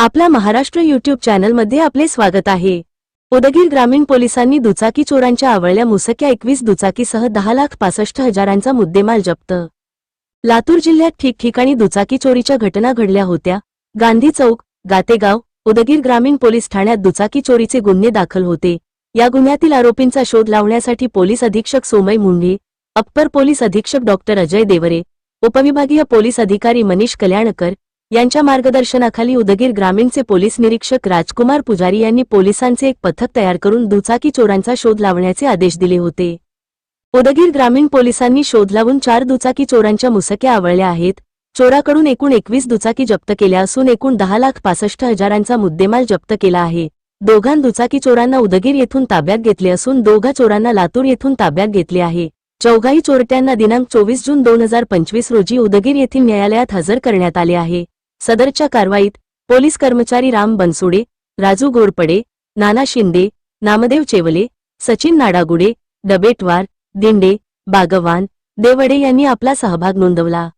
आपल्या महाराष्ट्र युट्यूब चॅनलमध्ये आपले स्वागत आहे. उदगीर ग्रामीण पोलिसांनी दुचाकी चोरांच्या आवळल्या मुसक्या एकवीस दुचाकीसह दहा लाख पासष्ट हजारांचा मुद्देमाल जप्त. लातूर जिल्ह्यात ठिकठिकाणी दुचाकी चोरीच्या घटना घडल्या होत्या. गांधी चौक गातेगाव उदगीर ग्रामीण पोलीस ठाण्यात दुचाकी चोरीचे गुन्हे दाखल होते. या गुन्ह्यातील आरोपींचा शोध लावण्यासाठी पोलीस अधीक्षक सोमय मुंढे अप्पर पोलीस अधीक्षक डॉक्टर अजय देवरे उपविभागीय पोलीस अधिकारी मनीष कल्याणकर यांच्या मार्गदर्शनाखाली उदगीर ग्रामीणचे पोलीस निरीक्षक राजकुमार पुजारी यांनी पोलिसांचे एक पथक तयार करून दुचाकी चोरांचा शोध लावण्याचे आदेश दिले होते. उदगीर ग्रामीण पोलिसांनी शोध लावून चार दुचाकी चोरांच्या मुसक्या आवळल्या आहेत. चोराकडून एकूण एकवीस दुचाकी जप्त केल्या असून एकूण दहा लाख पासष्ट हजारांचा मुद्देमाल जप्त केला आहे. दोघां दुचाकी चोरांना उदगीर येथून ताब्यात घेतले असून दोघा चोरांना लातूर येथून ताब्यात घेतले आहे. चौघाही चोरट्यांना दिनांक चोवीस जून दोन हजार पंचवीस रोजी उदगीर येथील न्यायालयात हजर करण्यात आले आहे. सदरच्या कारवाईत पोलीस कर्मचारी राम बनसोडे राजू गोरपडे नाना शिंदे नामदेव चेवले सचिन नाडागुडे डबेटवार दिंडे बागवान देवडे यांनी आपला सहभाग नोंदवला.